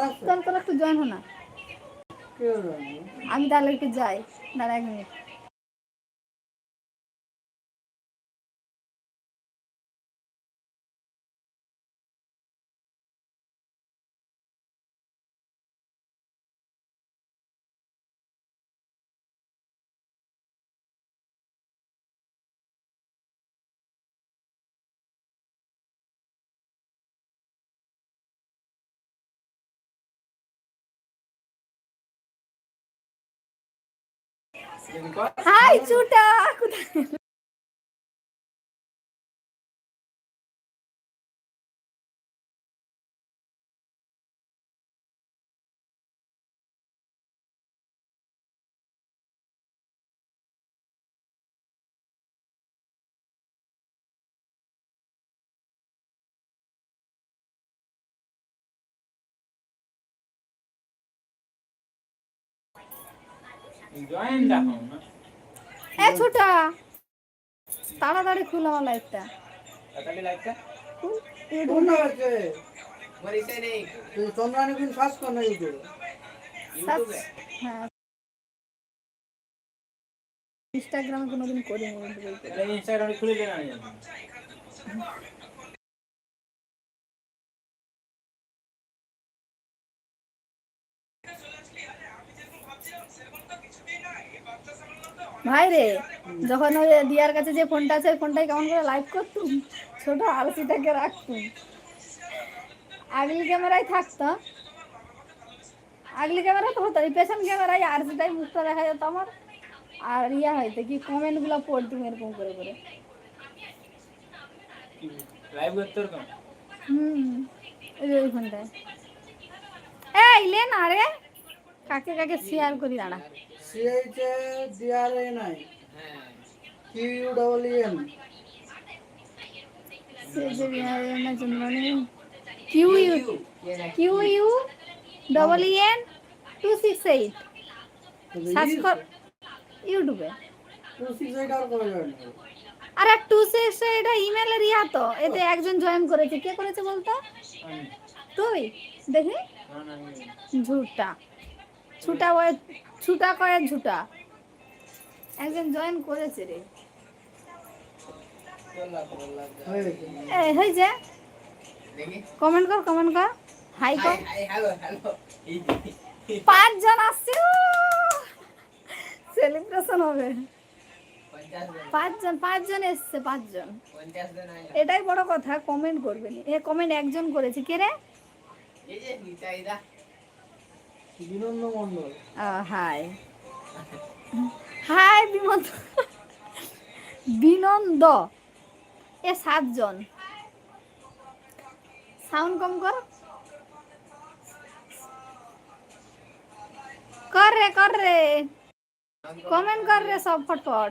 আছে? তোর একটু জয়েন হো না। না। আমি তাহলে একটু যাই। দাঁড়া এক মিনিট। হাই চুটা কোথায় জয়েন দেখো এ ছোটা। তাড়াতাড়ি খুলো আমার লাইটটা তাহলে লাইকটা কোন আছে? মরিছে নেই। চন্দ্রানী কর না ইউটিউবে। ইউটিউবে হ্যাঁ। ইনস্টাগ্রামে কোনোদিন করিনি ইনস্টাগ্রামে খুলে দেন আমি। ভাই রে যখন ওই দিয়ার কাছে যে ফোনটা আছে ফোনটাই কেমন করে লাইভ করতুম? ছোট আলসিটাকে রাখতুম। আগলি ক্যামেরায় থাকতো। আগলি ক্যামেরা তো হতো এই পেছন ক্যামেরায় আরসিটাই মুখটা দেখা যেত আমার। আর ইয়া হয়তো কি কমেন্টগুলো পড়তুম এরকম করে করে। লাইভ করতে হুম ওই ফোনটায়। এই লে না রে কাকে কাকে শেয়ার করি দাঁড়া। C H A Q double N Q U Q U double N two six eight search কর ইউটিউবে টু সিক্স এইট আর জয়েন করো টু সিক্স এটা ইমেলের ইয়া তো। এতে একজন জয়েন করেছে। কে করেছে বলতো? তুই। দেখি। ঝুটা। ছুটা ওই ছুটা করে ঝুটা। একজন জয়েন করেছে রে। হয়েছে কমেন্ট কর কমেন্ট কর। হাই কর। পাঁচজন আসছে সেলিব্রেশন হবে। পাঁচজন পাঁচজন এসছে পাঁচজন। এটাই বড় কথা কমেন্ট করবেন এ কমেন্ট একজন করেছে। কে রে এই যে নিচাইদা বিনন্দ মন্ডল হাই। হাই বিমন্ত বিনন্দ। এ সাতজন। সাউন্ড কম কর। কর রে কর রে। কমেন্ট কর রে সব ফটফট।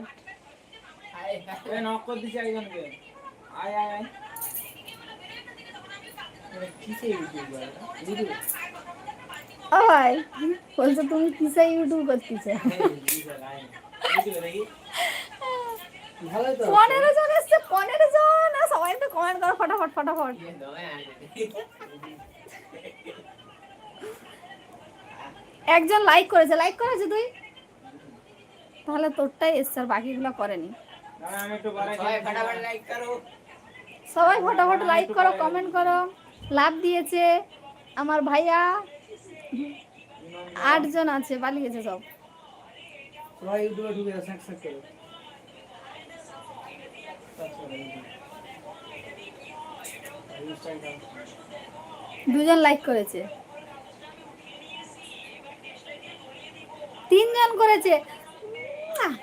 আয় আয় আয়। ভাই বলছো তুমি কিসে ইউটিউব করতেছে? পনেরো জন এসছে পনেরো জন। আর সবাই তো কমেন্ট করো ফটাফট ফটাফট। একজন লাইক করেছে। লাইক করেছে তুই? তাহলে তোরটাই এসছে আর বাকিগুলো করেনি। সবাই ফটাফট লাইক করো। কমেন্ট করো। লাভ দিয়েছে আমার ভাইয়া। আটজন আছে পালিয়েছে সব। সবাই ইউটিউবে ঢুকে স্যাক স্যাক করে। দুজন লাইক করেছে। তিনজন করেছে। আহ,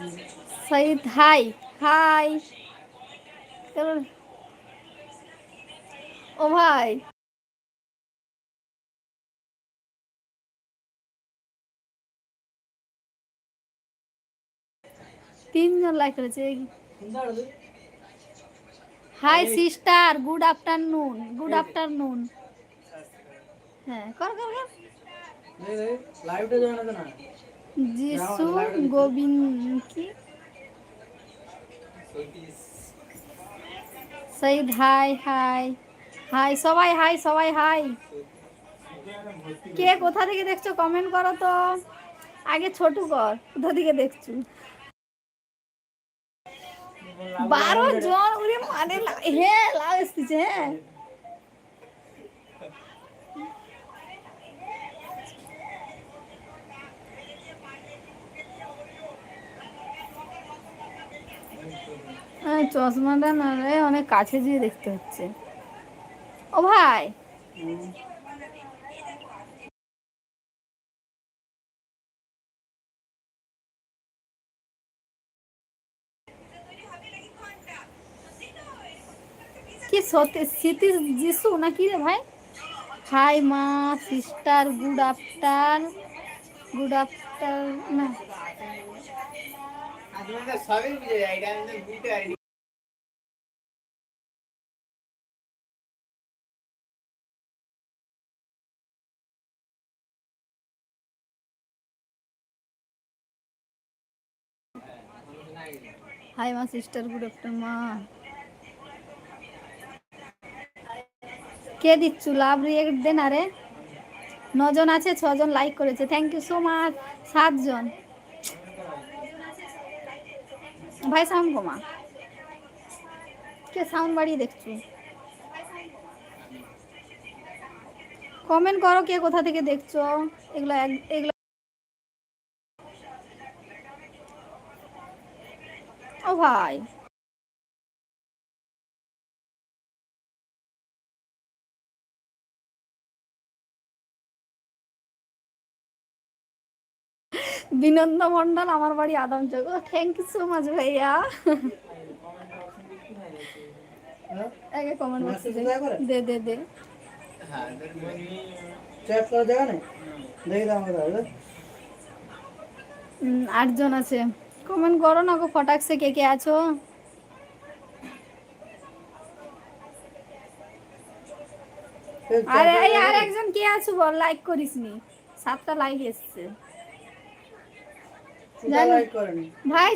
আচ্ছা সঈদ হাই হাই ও ভাই তিনজন লাইক করেছে। Hi sister good afternoon good afternoon হ্যাঁ কর কর কর। লাইভটা জয়েন আছে না। যিশু গোবিন্দ কি? Saeed hi hi. হাই, সবাই হাই সবাই, হাই। কে কোথা থেকে দেখছ? কমেন্ট করো তো। আগে ছোট কর, কোথা থেকে দেখছ? বারো জন উনি মানে হ্যাঁ লাভ এসতেছে হ্যাঁ। হ্যাঁ, চশমাটা না অনেক কাছে যেয়ে দেখতে হচ্ছে। ও ভাই! কি স্মৃতি যিশু না কি রে ভাই? হাই মা sister good after good after না। হাই মা সিস্টার গুড আফটার মা। কে দিচ্ছু? লাভ রিয়েক্ট দে না রে। নজন আছে, ছজন লাইক করেছে। থ্যাংক ইউ সো মাচ সাতজন। ভাই সাউন্ড কমা কে সাউন্ড বাড়িয়ে দেখছ? কমেন্ট করো কে কোথা থেকে দেখছ? এগুলো এগুলো ও ভাই। বিনন্দ মন্ডল আমার বাড়ি আদমচক ও থ্যাংক ইউ সো মাচ ভাইয়া? আগে কমেন্ট বক্সে? দে দে দে। আটজন আছে। কমেন্ট করো না গো ফটাকসে কে কে আছো? আরে আর একজন কে আছো বল? লাইক করিসনি। সাতটা লাইক এসছে চুটা জানি। লাইক করেনি ভাই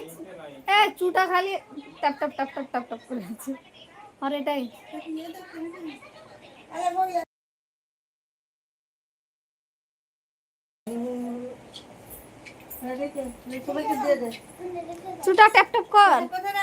এ চুটা খালি top top top top top top করে আছে। আর এটাই। চুটা টপ টপ কর। কোথায়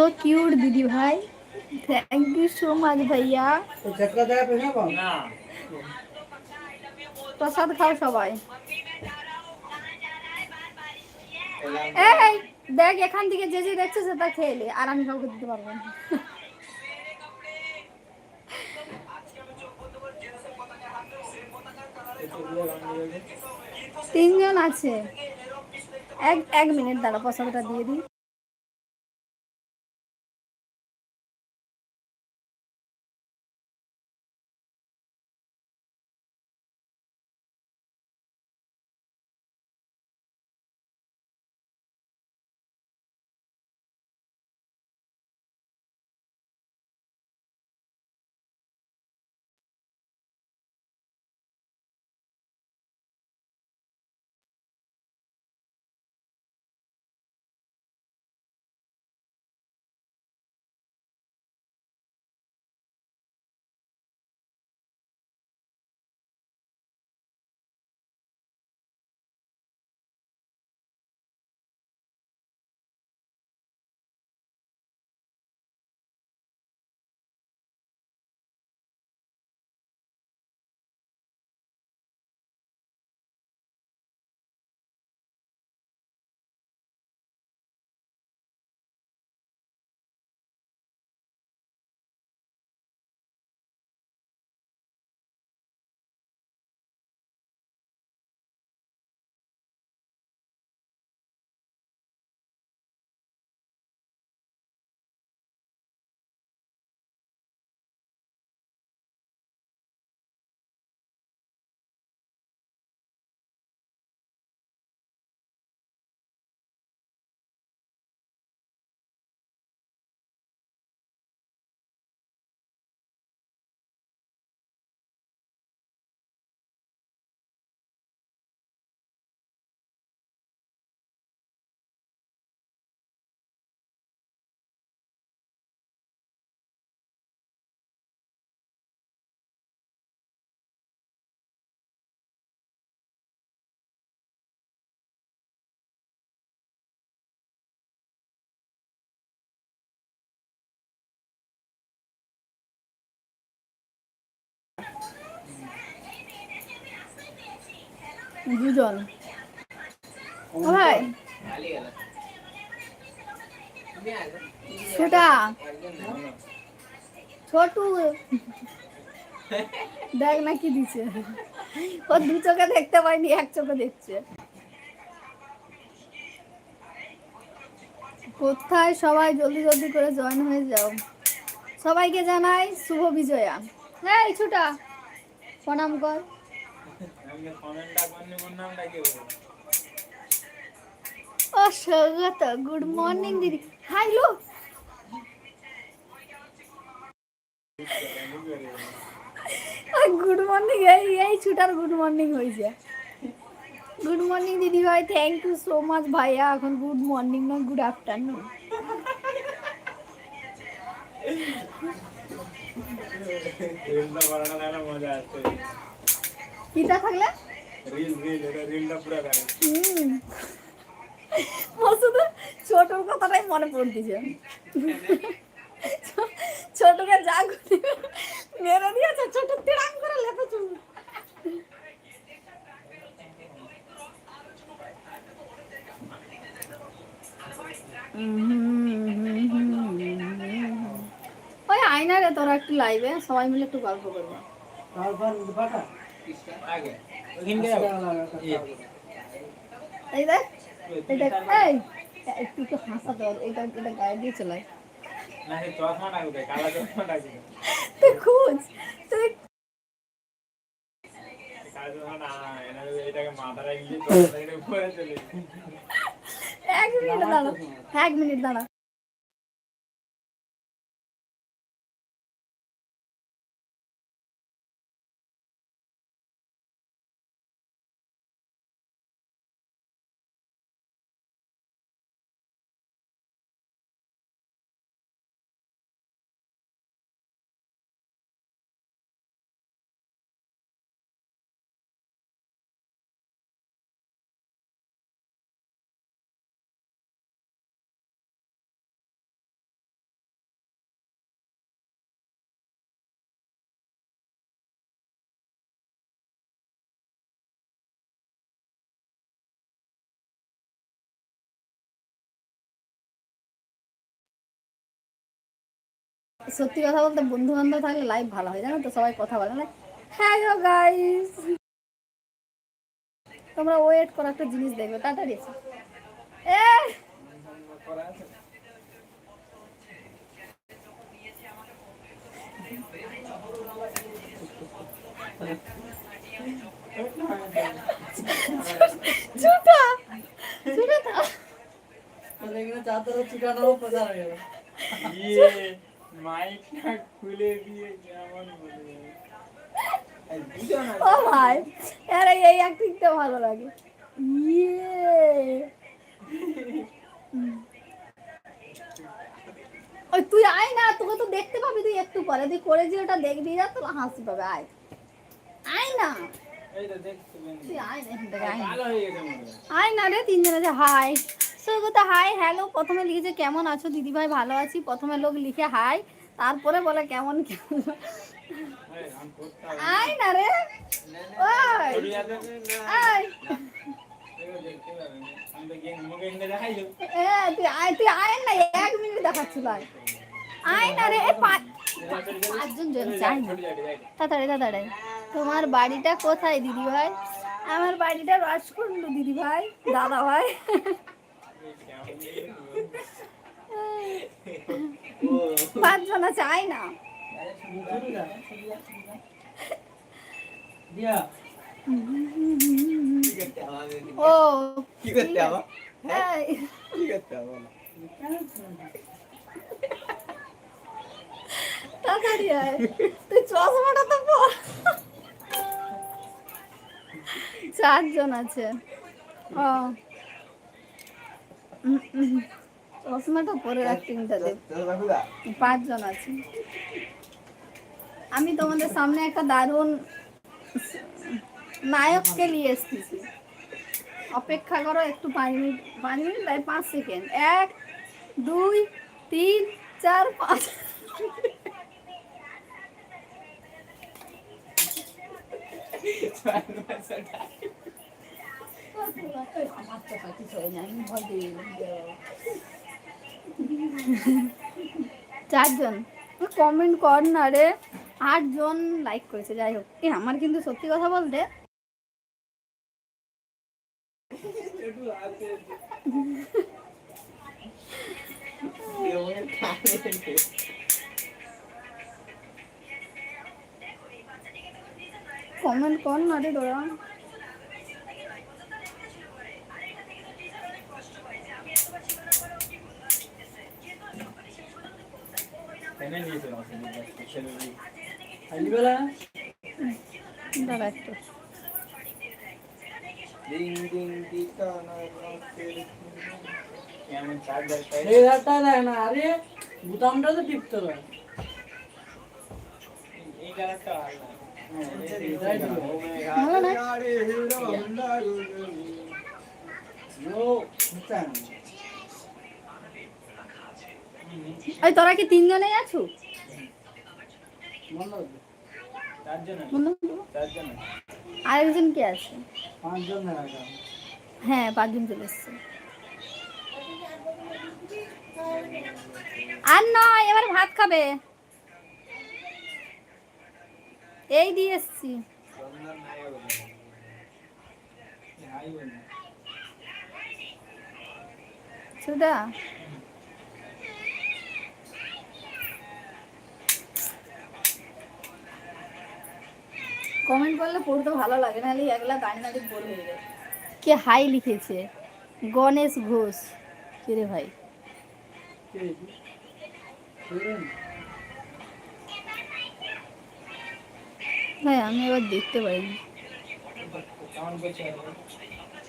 সো কিউট দিদি ভাই থ্যাংক ইউ সো মাচ ভাইয়া প্রসাদ খাও সবাই এই দেখ এখান থেকে যে যে দেখছে সেটা খেয়ে নে, আর আমি কাউকে দিতে পারব না। তিনজন আছে। এক এক মিনিট দাঁড়া প্রসাদটা দিয়ে দিই। দুজন। ভাই। ছোটা। ছোটু। দেখ না কি দিছে ও দু চোখে দেখতে পাইনি এক চোখে দেখছে। কোথায় সবাই জলদি জলদি করে জয়েন হয়ে যাও? সবাইকে জানাই শুভ বিজয়া। হ্যাঁ ছোটা, প্রণাম কর আমাকে কমেন্টটা করনি মোর নামটা কি বলব ও স্বাগত গুড মর্নিং দিদি। হাই লো গুড মর্নিং এই ছুটার গুড মর্নিং হয়েছে। গুড মর্নিং দিদি ভাই থ্যাংক ইউ সো মাচ ভাইয়া। এখন গুড মর্নিং না গুড আফটারনুন মজা আসছে। কিটা থাকলে? রিল রিল এটা রিলটা পুরো থাকে হুম। শুধু ছোটর কথাটাই মনে পড়তেছে ছোটকে যা করে মেরে দিয়েছে ছোট তিরাম করে লেপে চুল। ওই আয়না রে তোরা একটু লাইভে সবাই মিলে একটু গল্প করব। আগে এই দেখ এটা এই একটু এটা এটা গায়ে দিয়ে চলাই। না কালা খুঁজ এক মিনিট দাঁড়া এক মিনিট দাঁড়া সত্যি কথা বলতে বন্ধু বান্ধব থাকলে লাইভ ভালো হয় জানো তো? সবাই কথা বলে। না হ্যালো গাইস তোমরা ওয়েট করো একটা জিনিস দেখবে তাড়াতাড়ি এসো। এ! ছুটা ছুটা তো। তাহলে এখানে চাদর চিটাটাও প্রচার হয়ে গেল। ইয়ে। মাইকটা খুলে দিয়ে কেমন। ও ভাই আরে এই অ্যাক্টিংটা ভালো লাগে। ইয়ে। ওই তুই আয় না তোকে তো দেখতে পাবি তুই একটু পরে। তুই করে যে ওটা দেখবি যা তোর হাসি পাবে আয়। আয় না। তুই আয় না। আয় না রে তিনজনে যে হাই। Saugata high, hello. প্রথমে লিখেছে কেমন আছো দিদি ভাই ভালো আছি। প্রথমে লোক লিখে হাই, তারপরে বলে কেমন। আয় না রে। তুই আয় না, এক মিনিট পাঁচজন না। তাড়াতাড়ি তাড়াতাড়ি। তোমার বাড়িটা কোথায় দিদি ভাই আমার বাড়িটা রাজকুন্ড দিদি ভাই দাদা ভাই ও, পাঁচজন আছে না? ও কি করতে হবে? এই, কি করতে? তাড়াতাড়ি আয়। তুই চশমাটা তো পর। চারজন আছে। ও। চশমাটা পরে পাঁচজন আমি তোমাদের সামনে একটা দারুণ নায়ককে নিয়ে এসেছি। অপেক্ষা করো, একটু পাঁচ মিনিট পাঁচ মিনিট নয়, পাঁচ সেকেন্ড। এক, দুই, তিন, চার, পাঁচ। চারজন। কমেন্ট কর না রে। আটজন লাইক করেছে, যাই হোক। এ, আমার কিন্তু সত্যি কথা বলতে কমেন্ট কর না রে তোরা দাঁড়া একটু ডিং ডিং টিকানা কেমন চার্জার পাই এই ঘাটটা দেখ না আরে বুতামটা তো টিপতে হবে এই কালারটা ভালো ভালো না? ওই তোরা কি তিনজনেই আছো? আরেকজন কে আছে। হ্যাঁ পাঁচজন চলে এসছে। আর নয় এবার ভাত খাবে। এই দিয়ে এসছি। সুদা কমেন্ট করলে পড়তে ভালো লাগে নাহলে একলা কান্নাটি বোর হয়ে যায়। কে হাই লিখেছে? গণেশ ঘোষ। কে রে ভাই? কে হ্যাঁ আমি এবার দেখতে পাইনি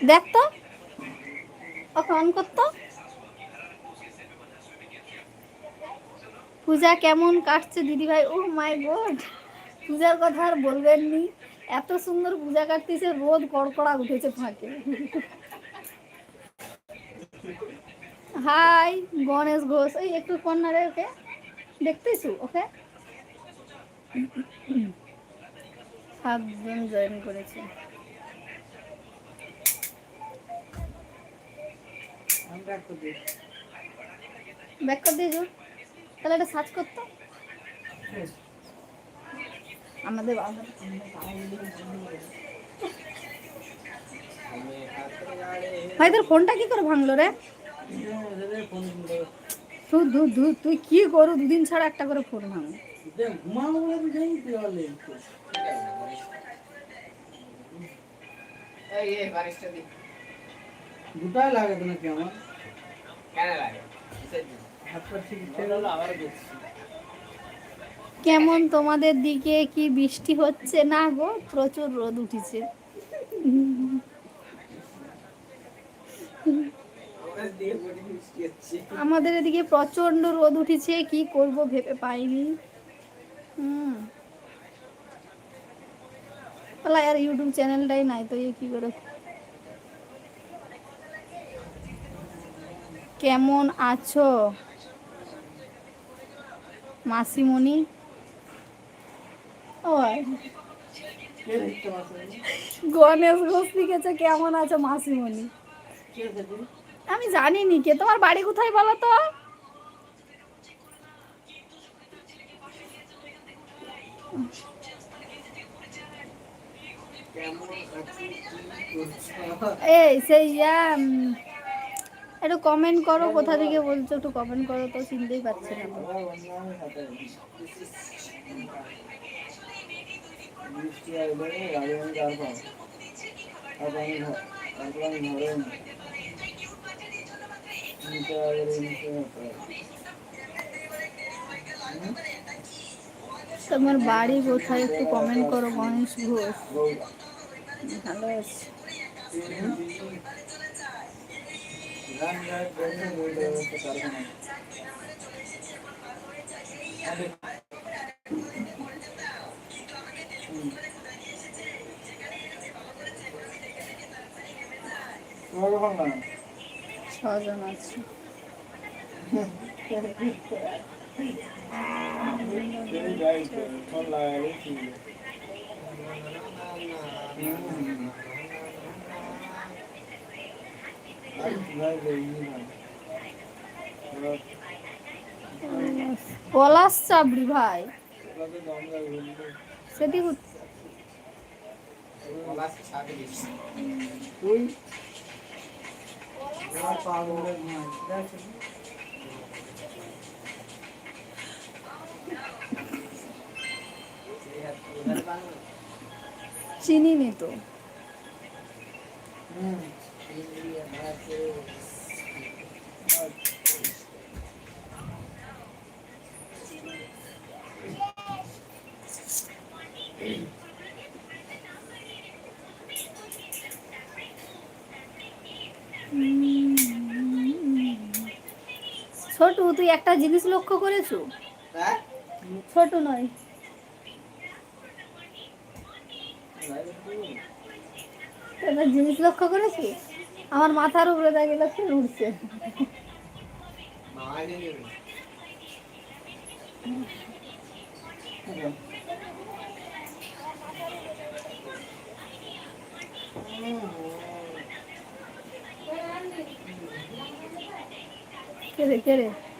দেখ তো। ওকে অন করতো পূজা কেমন কাটছে দিদি ভাই ও মাই গড পূজার কথা আর বলবেন নি। এত সুন্দর পূজা কাটতেছে রোদ কড়কড়া উঠেছে ফাঁকে। হাই গণেশ ঘোষ। এই একটু কর্নারে ওকে দেখতেছু ওকে? সাতজন জয়েন করেছে। ব্যাক করে দিয়ে তাহলে এটা সার্চ করতো? আমাদের বাবা। ভাই তোর ফোনটা কি করে ভাঙলো রে। তুই কি করু? দুদিন ছাড়া একটা করে ফোন ভাঙ। লাগে তো নাকি আমার? কেন লাগে? আবার গেছি। কেমন তোমাদের দিকে কি বৃষ্টি হচ্ছে? না গো, প্রচুর রোদ উঠেছে। আমাদের এদিকে প্রচণ্ড রোদ উঠেছে, কি করব ভেবে পাইনি। আর ইউটিউব চ্যানেলটাই নাই তো কি করে? কেমন আছো? মাসিমণি? গণেশ ঘোষ লিখেছে, কেমন আছো মাসিমণি? আমি জানিনি কে, তোমার বাড়ি কোথায় বলো তো? এই, সেই একটু কমেন্ট করো, কোথা থেকে বলছো, একটু কমেন্ট করো, তো চিনতেই পারছি না। বৃষ্টি আমি গাড় পাবো তারপর আমি তারপর আমি ঘরে নিতে হবে নিতে তোমার বাড়ি কোথায় একটু কমেন্ট করো গণেশ ঘোষ। ভালো আছে। গান গায়ে বলতে বলতে বলতে না তোমাকে ফোন না ছজন আছে Very right. ফোন লাগালে ঠিক আছে আর ভাই লেগি না এবার পলাশ চাবড়ি ভাই ওটাকে দম লাগবে না। সেটি হচ্ছে পলাশ ছাড়ে দিচ্ছি তুই আমার পাগলের মাছ দেখ চিনি নি ছোটু তুই একটা জিনিস লক্ষ্য করেছ? হ্যাঁ? ছোট নয়। একটা জিনিস লক্ষ্য করেছি? আমার মাথার উপরে দেখে লক্ষ্য উঠছে Thank খেয়ে নেবে কে রে কে রে